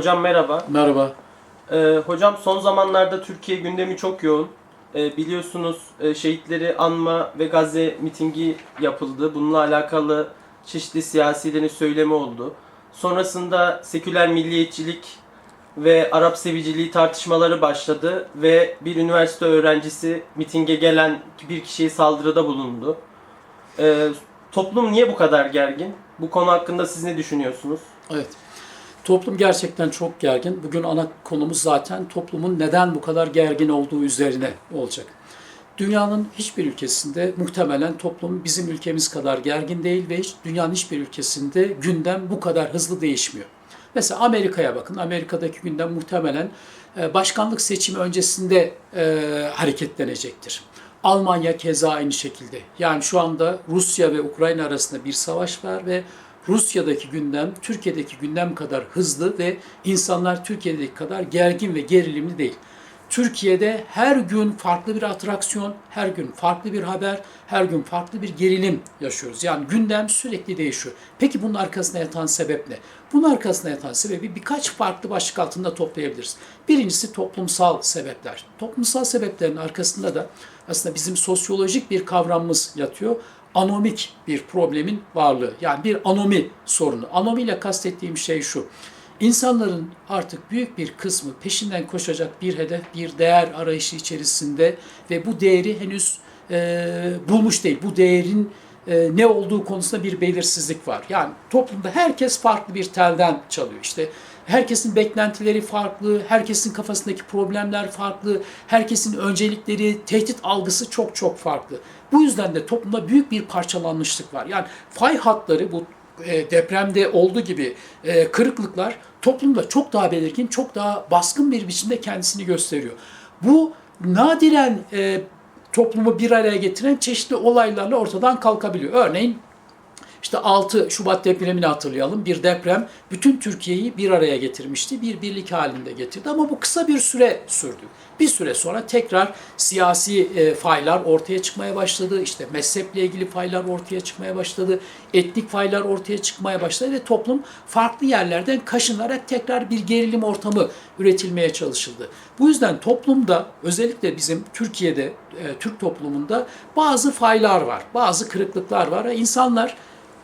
Hocam merhaba. Merhaba. Ee, hocam son zamanlarda Türkiye gündemi çok yoğun. Ee, biliyorsunuz e, şehitleri anma ve Gazze mitingi yapıldı. Bununla alakalı çeşitli siyasilerin söylemi oldu. Sonrasında seküler milliyetçilik ve Arap seviciliği tartışmaları başladı ve bir üniversite öğrencisi mitinge gelen bir kişiye saldırıda bulundu. Ee, toplum niye bu kadar gergin? Bu konu hakkında siz ne düşünüyorsunuz? Evet. Toplum gerçekten çok gergin. Bugün ana konumuz zaten toplumun neden bu kadar gergin olduğu üzerine olacak. Dünyanın hiçbir ülkesinde muhtemelen toplum bizim ülkemiz kadar gergin değil ve hiç, dünyanın hiçbir ülkesinde gündem bu kadar hızlı değişmiyor. Mesela Amerika'ya bakın. Amerika'daki gündem muhtemelen e, başkanlık seçimi öncesinde e, hareketlenecektir. Almanya keza aynı şekilde. Yani şu anda Rusya ve Ukrayna arasında bir savaş var ve Rusya'daki gündem Türkiye'deki gündem kadar hızlı ve insanlar Türkiye'deki kadar gergin ve gerilimli değil. Türkiye'de her gün farklı bir atraksiyon, her gün farklı bir haber, her gün farklı bir gerilim yaşıyoruz. Yani gündem sürekli değişiyor. Peki bunun arkasında yatan sebep ne? Bunun arkasında yatan sebebi birkaç farklı başlık altında toplayabiliriz. Birincisi toplumsal sebepler. Toplumsal sebeplerin arkasında da aslında bizim sosyolojik bir kavramımız yatıyor anomik bir problemin varlığı. Yani bir anomi sorunu. Anomiyle kastettiğim şey şu. İnsanların artık büyük bir kısmı peşinden koşacak bir hedef, bir değer arayışı içerisinde ve bu değeri henüz e, bulmuş değil. Bu değerin e, ne olduğu konusunda bir belirsizlik var. Yani toplumda herkes farklı bir telden çalıyor. İşte herkesin beklentileri farklı, herkesin kafasındaki problemler farklı, herkesin öncelikleri, tehdit algısı çok çok farklı. Bu yüzden de toplumda büyük bir parçalanmışlık var. Yani fay hatları bu e, depremde olduğu gibi e, kırıklıklar toplumda çok daha belirgin, çok daha baskın bir biçimde kendisini gösteriyor. Bu nadiren e, toplumu bir araya getiren çeşitli olaylarla ortadan kalkabiliyor. Örneğin işte 6 Şubat depremini hatırlayalım. Bir deprem bütün Türkiye'yi bir araya getirmişti. Bir birlik halinde getirdi ama bu kısa bir süre sürdü. Bir süre sonra tekrar siyasi e, faylar ortaya çıkmaya başladı. İşte mezheple ilgili faylar ortaya çıkmaya başladı. Etnik faylar ortaya çıkmaya başladı ve toplum farklı yerlerden kaşınarak tekrar bir gerilim ortamı üretilmeye çalışıldı. Bu yüzden toplumda özellikle bizim Türkiye'de, e, Türk toplumunda bazı faylar var, bazı kırıklıklar var. İnsanlar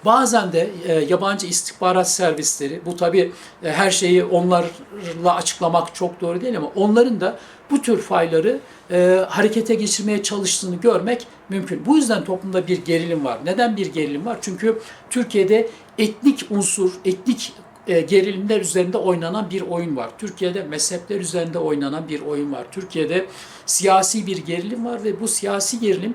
Bazen de e, yabancı istihbarat servisleri, bu tabi e, her şeyi onlarla açıklamak çok doğru değil ama onların da bu tür fayları e, harekete geçirmeye çalıştığını görmek mümkün. Bu yüzden toplumda bir gerilim var. Neden bir gerilim var? Çünkü Türkiye'de etnik unsur, etnik e, gerilimler üzerinde oynanan bir oyun var. Türkiye'de mezhepler üzerinde oynanan bir oyun var. Türkiye'de siyasi bir gerilim var ve bu siyasi gerilim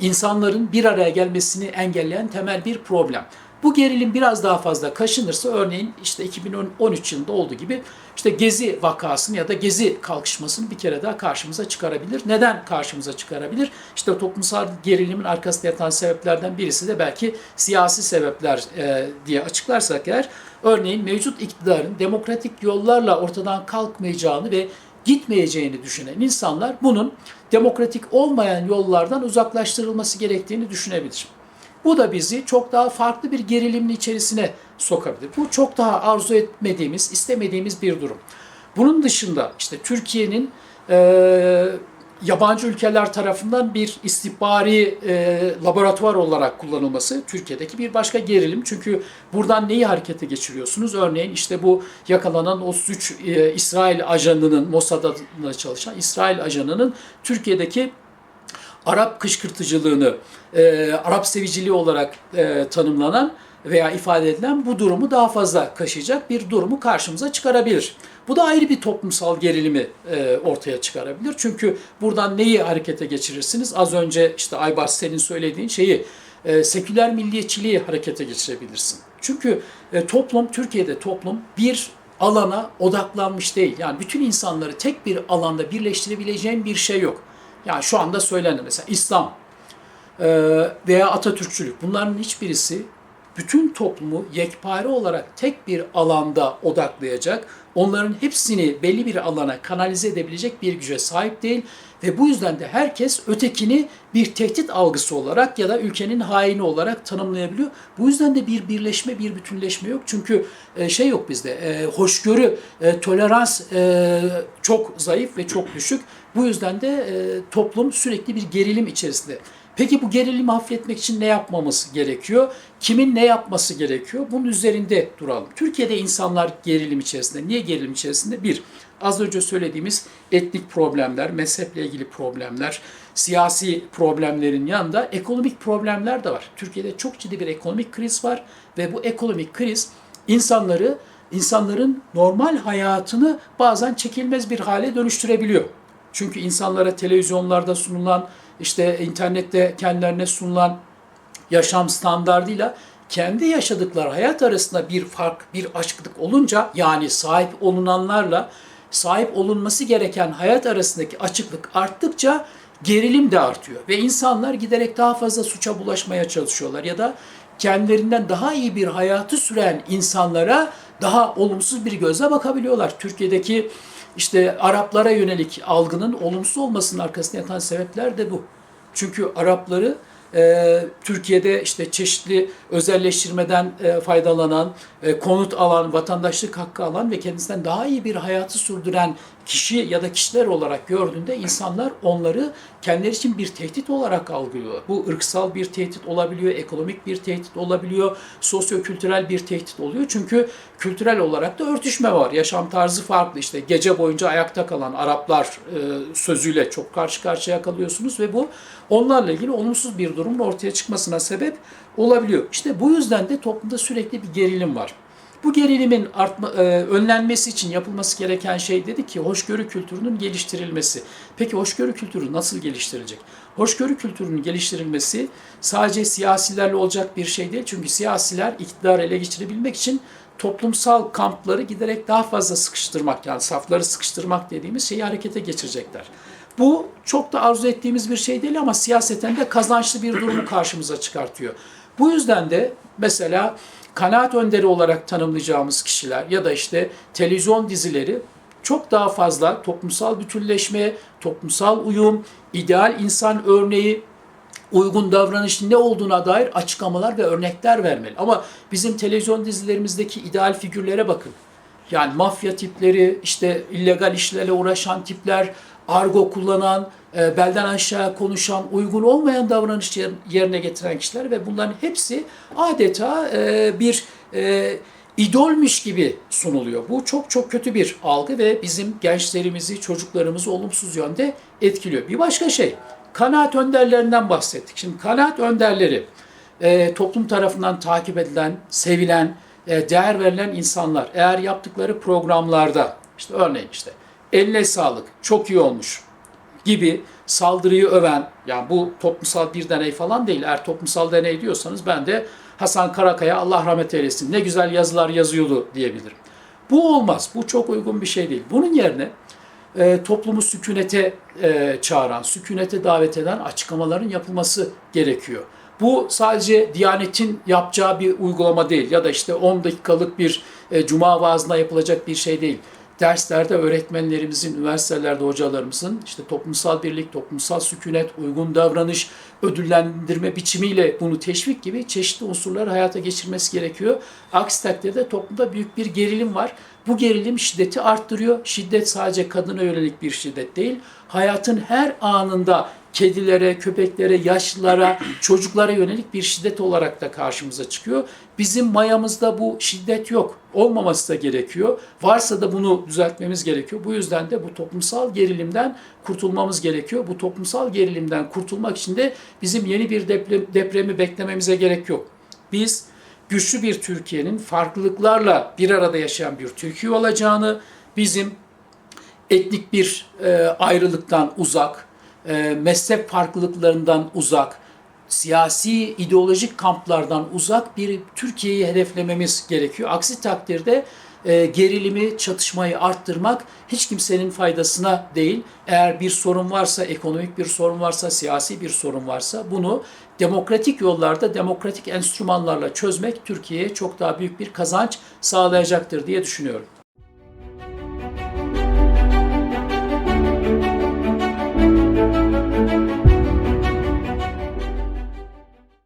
insanların bir araya gelmesini engelleyen temel bir problem. Bu gerilim biraz daha fazla kaşınırsa örneğin işte 2013 yılında olduğu gibi işte Gezi vakasını ya da Gezi kalkışmasını bir kere daha karşımıza çıkarabilir. Neden karşımıza çıkarabilir? İşte toplumsal gerilimin arkasında yatan sebeplerden birisi de belki siyasi sebepler e, diye açıklarsak eğer örneğin mevcut iktidarın demokratik yollarla ortadan kalkmayacağını ve gitmeyeceğini düşünen insanlar bunun demokratik olmayan yollardan uzaklaştırılması gerektiğini düşünebilir. Bu da bizi çok daha farklı bir gerilimin içerisine sokabilir. Bu çok daha arzu etmediğimiz, istemediğimiz bir durum. Bunun dışında işte Türkiye'nin yabancı ülkeler tarafından bir istihbari e, laboratuvar olarak kullanılması Türkiye'deki bir başka gerilim. Çünkü buradan neyi harekete geçiriyorsunuz? Örneğin işte bu yakalanan o suç e, İsrail ajanının, Mossad adına çalışan İsrail ajanının Türkiye'deki Arap kışkırtıcılığını, e, Arap seviciliği olarak e, tanımlanan veya ifade edilen bu durumu daha fazla kaşıyacak bir durumu karşımıza çıkarabilir. Bu da ayrı bir toplumsal gerilimi e, ortaya çıkarabilir. Çünkü buradan neyi harekete geçirirsiniz? Az önce işte Aybars senin söylediğin şeyi e, seküler milliyetçiliği harekete geçirebilirsin. Çünkü e, toplum, Türkiye'de toplum bir alana odaklanmış değil. Yani bütün insanları tek bir alanda birleştirebileceğin bir şey yok. Yani şu anda söylenir mesela İslam e, veya Atatürkçülük bunların hiçbirisi bütün toplumu yekpare olarak tek bir alanda odaklayacak, onların hepsini belli bir alana kanalize edebilecek bir güce sahip değil ve bu yüzden de herkes ötekini bir tehdit algısı olarak ya da ülkenin haini olarak tanımlayabiliyor. Bu yüzden de bir birleşme, bir bütünleşme yok. Çünkü e, şey yok bizde, e, hoşgörü, e, tolerans çok zayıf ve çok düşük. Bu yüzden de toplum sürekli bir gerilim içerisinde. Peki bu gerilimi hafifletmek için ne yapmamız gerekiyor? Kimin ne yapması gerekiyor? Bunun üzerinde duralım. Türkiye'de insanlar gerilim içerisinde. Niye gerilim içerisinde? Bir, az önce söylediğimiz etnik problemler, mezheple ilgili problemler, siyasi problemlerin yanında ekonomik problemler de var. Türkiye'de çok ciddi bir ekonomik kriz var ve bu ekonomik kriz insanları insanların normal hayatını bazen çekilmez bir hale dönüştürebiliyor. Çünkü insanlara televizyonlarda sunulan, işte internette kendilerine sunulan yaşam standardıyla kendi yaşadıkları hayat arasında bir fark, bir açıklık olunca yani sahip olunanlarla sahip olunması gereken hayat arasındaki açıklık arttıkça gerilim de artıyor ve insanlar giderek daha fazla suça bulaşmaya çalışıyorlar ya da kendilerinden daha iyi bir hayatı süren insanlara daha olumsuz bir gözle bakabiliyorlar. Türkiye'deki işte Araplara yönelik algının olumsuz olmasının arkasında yatan sebepler de bu. Çünkü Arapları e, Türkiye'de işte çeşitli özelleştirmeden e, faydalanan, e, konut alan, vatandaşlık hakkı alan ve kendisinden daha iyi bir hayatı sürdüren kişi ya da kişiler olarak gördüğünde insanlar onları kendileri için bir tehdit olarak algılıyor. Bu ırksal bir tehdit olabiliyor, ekonomik bir tehdit olabiliyor, sosyo-kültürel bir tehdit oluyor. Çünkü kültürel olarak da örtüşme var. Yaşam tarzı farklı. İşte gece boyunca ayakta kalan Araplar e, sözüyle çok karşı karşıya kalıyorsunuz ve bu onlarla ilgili olumsuz bir durumun ortaya çıkmasına sebep olabiliyor. İşte bu yüzden de toplumda sürekli bir gerilim var. Bu gerilimin artma, e, önlenmesi için yapılması gereken şey dedi ki hoşgörü kültürünün geliştirilmesi. Peki hoşgörü kültürü nasıl geliştirilecek? Hoşgörü kültürünün geliştirilmesi sadece siyasilerle olacak bir şey değil. Çünkü siyasiler iktidarı ele geçirebilmek için toplumsal kampları giderek daha fazla sıkıştırmak yani safları sıkıştırmak dediğimiz şeyi harekete geçirecekler. Bu çok da arzu ettiğimiz bir şey değil ama siyaseten de kazançlı bir durumu karşımıza çıkartıyor. Bu yüzden de mesela kanaat önderi olarak tanımlayacağımız kişiler ya da işte televizyon dizileri çok daha fazla toplumsal bütünleşme, toplumsal uyum, ideal insan örneği, uygun davranışın ne olduğuna dair açıklamalar ve örnekler vermeli. Ama bizim televizyon dizilerimizdeki ideal figürlere bakın. Yani mafya tipleri, işte illegal işlerle uğraşan tipler, argo kullanan, e, belden aşağı konuşan, uygun olmayan davranış yer- yerine getiren kişiler ve bunların hepsi adeta e, bir e, idolmüş gibi sunuluyor. Bu çok çok kötü bir algı ve bizim gençlerimizi, çocuklarımızı olumsuz yönde etkiliyor. Bir başka şey, kanaat önderlerinden bahsettik. Şimdi kanaat önderleri e, toplum tarafından takip edilen, sevilen, e, değer verilen insanlar eğer yaptıkları programlarda işte örneğin işte eline sağlık, çok iyi olmuş gibi saldırıyı öven, yani bu toplumsal bir deney falan değil. Eğer toplumsal deney diyorsanız ben de Hasan Karakaya Allah rahmet eylesin ne güzel yazılar yazıyordu diyebilirim. Bu olmaz. Bu çok uygun bir şey değil. Bunun yerine e, toplumu sükunete e, çağıran, sükunete davet eden açıklamaların yapılması gerekiyor. Bu sadece Diyanet'in yapacağı bir uygulama değil ya da işte 10 dakikalık bir e, cuma vaazına yapılacak bir şey değil. Derslerde öğretmenlerimizin, üniversitelerde hocalarımızın işte toplumsal birlik, toplumsal sükunet, uygun davranış, ödüllendirme biçimiyle bunu teşvik gibi çeşitli unsurları hayata geçirmesi gerekiyor. Aksi takdirde toplumda büyük bir gerilim var. Bu gerilim şiddeti arttırıyor. Şiddet sadece kadına yönelik bir şiddet değil. Hayatın her anında kedilere, köpeklere, yaşlılara, çocuklara yönelik bir şiddet olarak da karşımıza çıkıyor. Bizim mayamızda bu şiddet yok. Olmaması da gerekiyor. Varsa da bunu düzeltmemiz gerekiyor. Bu yüzden de bu toplumsal gerilimden kurtulmamız gerekiyor. Bu toplumsal gerilimden kurtulmak için de bizim yeni bir deprem, depremi beklememize gerek yok. Biz güçlü bir Türkiye'nin farklılıklarla bir arada yaşayan bir Türkiye olacağını, bizim etnik bir e, ayrılıktan uzak, e, mezhep farklılıklarından uzak, siyasi ideolojik kamplardan uzak bir Türkiye'yi hedeflememiz gerekiyor. Aksi takdirde e, gerilimi, çatışmayı arttırmak hiç kimsenin faydasına değil. Eğer bir sorun varsa, ekonomik bir sorun varsa, siyasi bir sorun varsa bunu demokratik yollarda, demokratik enstrümanlarla çözmek Türkiye'ye çok daha büyük bir kazanç sağlayacaktır diye düşünüyorum.